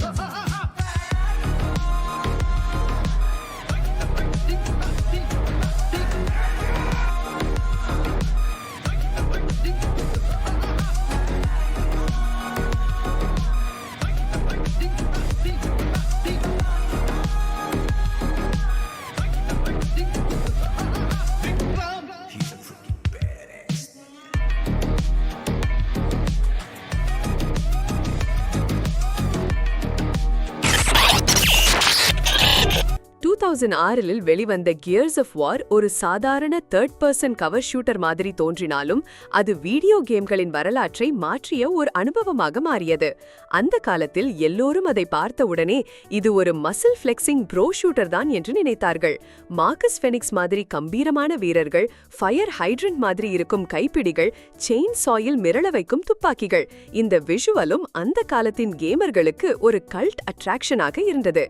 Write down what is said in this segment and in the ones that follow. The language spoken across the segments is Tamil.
Ha ha ha! தௌசண்ட் ஆறில் வெளிவந்த கியர்ஸ் ஆஃப் வார் ஒரு சாதாரண தேர்ட் பர்சன் கவர் ஷூட்டர் மாதிரி தோன்றினாலும் அது வீடியோ கேம்களின் வரலாற்றை மாற்றிய ஒரு அனுபவமாக மாறியது. அந்த காலத்தில் எல்லோரும் அதை பார்த்தவுடனே இது ஒரு மசில் ஃபிளெக்சிங் ப்ரோ ஷூட்டர் தான் என்று நினைத்தார்கள். மார்க்கஸ் ஃபெனிக்ஸ் மாதிரி கம்பீரமான வீரர்கள் ஃபயர் ஹைட்ரன்ட் மாதிரி இருக்கும் கைப்பிடிகள் செயின் சாயில் மிரள வைக்கும் துப்பாக்கிகள் இந்த விஷுவலும் அந்த காலத்தின் கேமர்களுக்கு ஒரு கல்ட் அட்ராக்ஷனாக இருந்தது.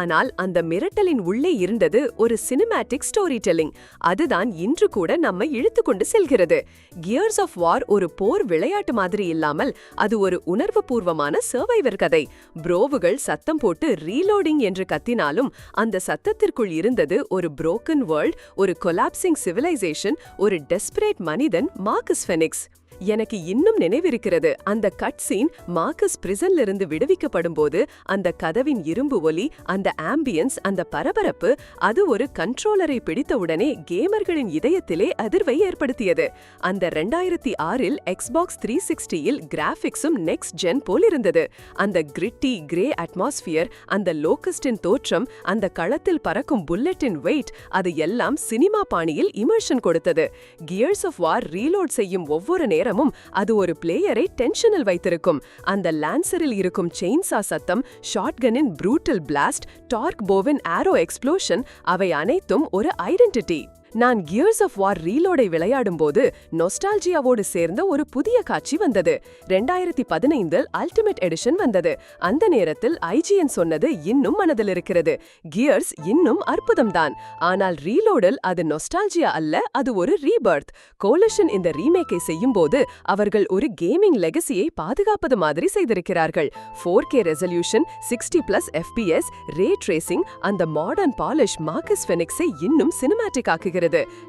ஆனால் அந்த மிரட்டலின் உள்ள இருந்தது ஒரு சினிமேட்டிக் ஸ்டோரி டெல்லிங் அதுதான் இன்று கூட நம்மை இழுத்துக்கொண்டு செல்கிறது. கியர்ஸ் ஆஃப் வார் ஒரு போர் விளையாட்டு மாதிரி இல்லாமல் அது ஒரு உணர்வுபூர்வமான சர்வைவர் கதை. புரோவுகள் சத்தம் போட்டு ரீலோடிங் என்று கத்தினாலும் அந்த சத்தத்திற்குள் இருந்தது ஒரு புரோக்கன் வேர்ல்ட் ஒரு கொலாப்சிங் சிவிலைசேஷன் ஒரு டெஸ்பரேட் மனிதன் மார்க்கஸ் ஃபெனிக்ஸ் எனக்கு இன்னும் நினைவிருக்கிறது. அந்த கட் சீன் மார்க்கஸ் பிரிசன்ல இருந்து விடுவிக்கப்படும் போது அந்த கதவின் இரும்பு ஒலி அந்த ஆம்பியன்ஸ் அந்த பரபரப்பு அது ஒரு கண்ட்ரோலரை பிடித்தவுடனே கேமர்களின் இதயத்திலே அதிர்வை ஏற்படுத்தியது. அந்த ரெண்டாயிரத்தி ஆறில் எக்ஸ்பாக்ஸ் த்ரீ சிக்ஸ்டியில் கிராஃபிக்ஸும் நெக்ஸ்ட் ஜென் போல் இருந்தது. அந்த கிரிட்டி கிரே அட்மாஸ்பியர் அந்த லோகஸ்டின் தோற்றம் அந்த களத்தில் பறக்கும் புல்லட்டின் வெயிட் அது எல்லாம் சினிமா பாணியில் இமர்ஷன் கொடுத்தது. கியர்ஸ் ஆஃப் வார் ரீலோட் செய்யும் ஒவ்வொரு நேரமும் அது ஒரு பிளேயரை டென்ஷனில் வைத்திருக்கும். அந்த லான்சரில் இருக்கும் செயின்சா சத்தம் ஷாட்கனின் ப்ரூட்டல் பிளாஸ்ட் டார்க் போவின் ஆரோ எக்ஸ்ப்ளோஷன் அவை அனைத்தும் ஒரு ஐடென்டிட்டி நான் கியர்ஸ் ஆஃப் வார் ரீலோடை விளையாடும்போது நொஸ்டால்ஜியாவோடு சேர்ந்த ஒரு புதிய காட்சி வந்தது. ரெண்டாயிரத்தி பதினைந்தில் அல்டிமேட் எடிஷன் வந்தது. அந்த நேரத்தில் ஐஜிஎன் சொன்னது இன்னும் மனதில் இருக்கிறது. கியர்ஸ் இன்னும் அற்புதம்தான். ஆனால் ரீலோடில் அது நொஸ்டால்ஜியா அல்ல அது ஒரு ரீபர்த் கோலிஷன் இந்த ரீமேக்கை செய்யும் போது அவர்கள் ஒரு கேமிங் லெகசியை பாதுகாப்பது மாதிரி செய்திருக்கிறார்கள். Four K resolution sixty plus FPS ray tracing அந்த மாடர்ன் பாலிஷ் மார்க்கஸ் ஃபெனிக்ஸை இன்னும் சினிமாட்டிக் ஆக்குகிறது.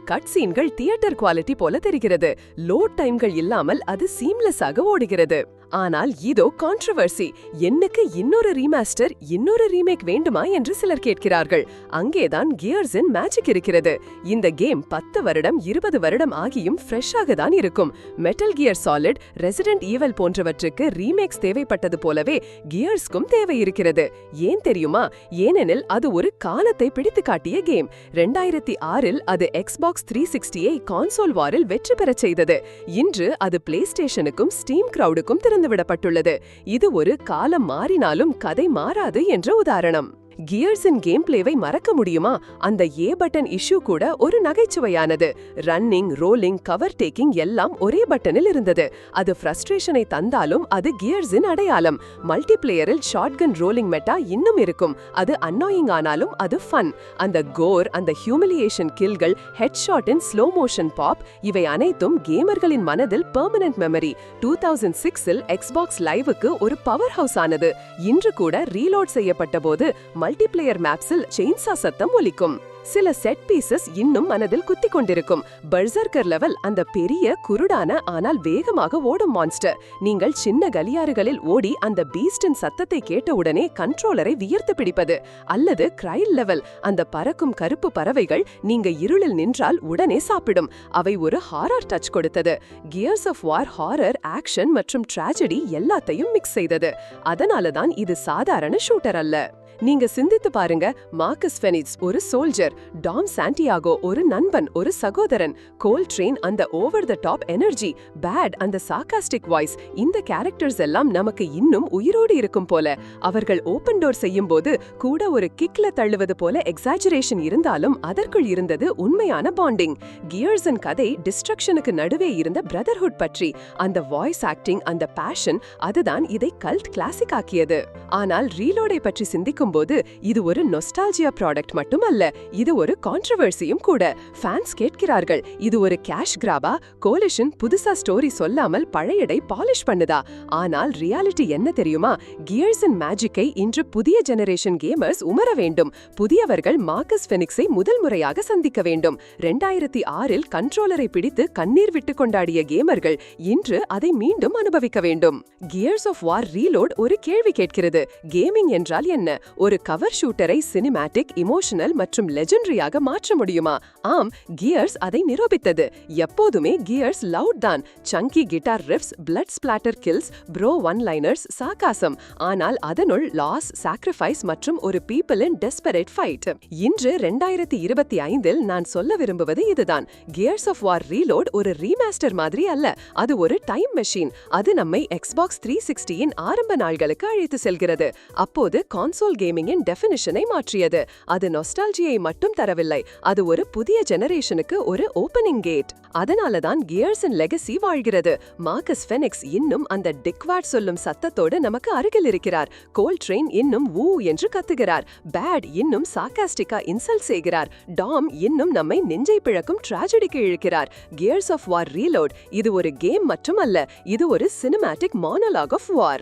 கட் சீன்கள் தியேட்டர் குவாலிட்டி போல தெரிகிறது. லோட் டைம்கள் இல்லாமல் அது சீம்லெஸ்ஸாக ஓடுகிறது. ஆனால் இதோ கான்ட்ரவர்சி என்னக்கு இன்னொரு ரீமாஸ்டர் இன்னொரு ரீமேக் வேண்டுமா என்று சிலர் கேட்கிறார்கள். அங்கேதான் கியர்ஸின் மேஜிக் இருக்கிறது. இந்த கேம் பத்து வருடம் இருபது வருடம் ஆகியும் ஃப்ரெஷ்ஷாக தான் இருக்கும். Metal Gear Solid Resident Evil போன்றவற்றுக்கு ரீமேக்ஸ் தேவைப்பட்டது போலவே கியர்ஸ்க்கும் தேவை இருக்கிறது. ஏன் தெரியுமா? ஏனெனில் அது ஒரு காலத்தை பிடித்து காட்டிய கேம் ரெண்டாயிரத்தி ஆறில் அது எக்ஸ்பாக்ஸ் த்ரீ சிக்ஸ்டியை கான்சோல் வாரில் வெற்றி பெறச் செய்தது. இன்று அது பிளே ஸ்டேஷனுக்கும் ஸ்டீம் கிரவுடுக்கும் திறந்துவிடப்பட்டுள்ளது. இது ஒரு காலம் மாறினாலும் கதை மாறாது என்ற உதாரணம். கியர்ஸின் கேம் பிளேவை மறக்க முடியுமா? அந்த ஏ பட்டன் இஷ்யூ கூட ஒரு நகைச்சுவையானது. ரன்னிங் ரோலிங் கவர் டேக்கிங் எல்லாம் ஒரே பட்டனில் இருந்தது. அது ஃப்ரஸ்ட்ரேஷனை தந்தாலும் அது கியர்ஸின் அடையாளம். மல்டிபிளேயரில் ஷாட்கன் ரோலிங் மெட்டா இன்னும் இருக்கும். அது அன்னாயிங் ஆனாலும் அது ஃபன் அந்த கோர் அந்த ஹியூமிலியேஷன் கில்கள் ஹெட் ஷாட்டின் ஸ்லோ மோஷன் பாப் இவை அனைத்தும் கேமர்களின் மனதில் பெர்மனன்ட் மெமரி டூ தௌசண்ட் சிக்ஸில் எக்ஸ்பாக்ஸ் லைவுக்கு ஒரு பவர் ஹவுஸ் ஆனது. இன்று கூட ரீலோட் செய்யப்பட்ட போது மல்டிபிளேயர் மேப்ஸில் செயின்சா சத்தம் ஒலிக்கும். சில செட் பீசஸ் இன்னும் மனதில் குத்திக் கொண்டிருக்கும். பர்சர்கர் லெவல் அந்த பெரிய குருடான ஆனால் வேகமாக ஓடும் மான்ஸ்டர் நீங்கள் சின்ன கலியாறுகளில் ஓடி அந்த பீஸ்டின் சத்தத்தை கேட்டவுடனே கண்ட்ரோலரை வியர்த்து பிடிப்பது. அல்லது கிரைல் லெவல் அந்த பறக்கும் கருப்பு பறவைகள் நீங்க இருளில் நின்றால் உடனே சாப்பிடும். அவை ஒரு ஹாரர் டச் கொடுத்தது. Gears of War horror action மற்றும் டிராஜடி எல்லாத்தையும் மிக்ஸ் செய்தது. அதனால தான் இது சாதாரண ஷூட்டர் அல்ல. நீங்க சிந்தித்து பாருங்க மார்க்கஸ் ஃபெனிட்ஸ் ஒரு சோல்ஜர் டாம் சாண்டியாகோ ஒரு நண்பன் ஒரு சகோதரன் கோல் ட்ரெயின் அந்த over the top energy Baird அந்த சாக்காஸ்டிக் வாய்ஸ் இந்த கேரக்டர்ஸ் எல்லாம் நமக்கு இன்னும் உயிரோடு இருக்கும் போல. அவர்கள் ஓபன் டோர் செய்யும் போது கூட ஒரு கிக்ல தள்ளுவது போல எக்ஸாஜரேஷன் இருந்தாலும் அதற்குள் இருந்தது உண்மையான பாண்டிங் கியர்ஸன் கதை டிஸ்ட்ரக்ஷனுக்கு நடுவே இருந்த பிரதர்ஹுட் பற்றி அந்த வாய்ஸ் ஆக்டிங் அந்த பேஷன் அதுதான் இதை கல்ட் கிளாசிக் ஆக்கியது. ஆனால் ரீலோடை பற்றி சிந்திக்கும் பார்க்கும்போது இது ஒரு நொஸ்டால்ஜியா ப்ராடக்ட் மட்டும் அல்ல இது ஒரு கான்ட்ரவர்சியும் கூட. ஃபேன்ஸ் கேட்கிறார்கள் இது ஒரு கேஷ் கிராபா கோலிஷன் புதுசா ஸ்டோரி சொல்லாமல் பழையடை பாலிஷ் பண்ணுதா? ஆனால் ரியாலிட்டி என்ன தெரியுமா? கியர்ஸ் அண்ட் மேஜிக்கை இன்று புதிய ஜெனரேஷன் கேமர்ஸ் உணர வேண்டும். புதியவர்கள் மார்க்கஸ் ஃபெனிக்ஸை முதல் முறையாக சந்திக்க வேண்டும். ரெண்டாயிரத்தி ஆறில் கண்ட்ரோலரை பிடித்து கண்ணீர் விட்டு கொண்டாடிய கேமர்கள் இன்று அதை மீண்டும் அனுபவிக்க வேண்டும். கியர்ஸ் ஆஃப் வார் ரீலோட் ஒரு கேள்வி கேட்கிறது. கேமிங் என்றால் என்ன? ஒரு கவர் ஷூட்டரை சினிமேட்டிக் இமோஷனல் மற்றும் லெஜெண்டரியாக மாற்ற முடியுமா? ஆம் கியர்ஸ் அதை நிரூபித்தது. எப்போதுமே கியர்ஸ் லவுட் தான். Chunky guitar riffs blood splatter kills bro one liners சாகாசம் ஆனால் அதனுள் லாஸ் சாக்ரிஃபைஸ் மற்றும் ஒரு பீப்பிளின் டெஸ்பரேட் ஃபைட் இன்று ரெண்டாயிரத்தி இருபத்தி ஐந்தில் நான் சொல்ல விரும்புவது இதுதான். கியர்ஸ் ஆஃப் வார் ரீலோட் ஒரு ரீமாஸ்டர் மாதிரி அல்ல. அது ஒரு டைம் மெஷின் அது நம்மை எக்ஸ்பாக்ஸ் த்ரீ சிக்ஸ்டியின் ஆரம்ப நாள்களுக்கு அழைத்து செல்கிறது. அப்போது கான்சோல் கேமிங்கின் டெஃபினிஷனை மாற்றியது. அது நொஸ்டால்ஜியை மட்டும் தரவில்லை. அது ஒரு புதிய ஜெனரேஷனுக்கு ஒரு ஓபனிங் கேட் அதனால தான் கியர்ஸ் அண்ட் லெகசி வாழ்கிறது. மார்க்கஸ் ஃபெனிக்ஸ் இன்னும் அந்த டிக்வாட் சொல்லும் சத்தத்தோடு நமக்கு அருகில் இருக்கிறார். கோல் ட்ரெயின் இன்னும் ஊ என்று கத்துகிறார். பேட் இன்னும் சாக்காஸ்டிக்கா இன்சல்ட் செய்கிறார். டாம் இன்னும் நம்மை நெஞ்சை பிழக்கும் ட்ராஜடிக்கு இழுக்கிறார். கியர்ஸ் ஆஃப் வார் ரீலோட் இது ஒரு கேம் மட்டும் அல்ல இது ஒரு சினிமேட்டிக் மானலாக் ஆஃப் வார்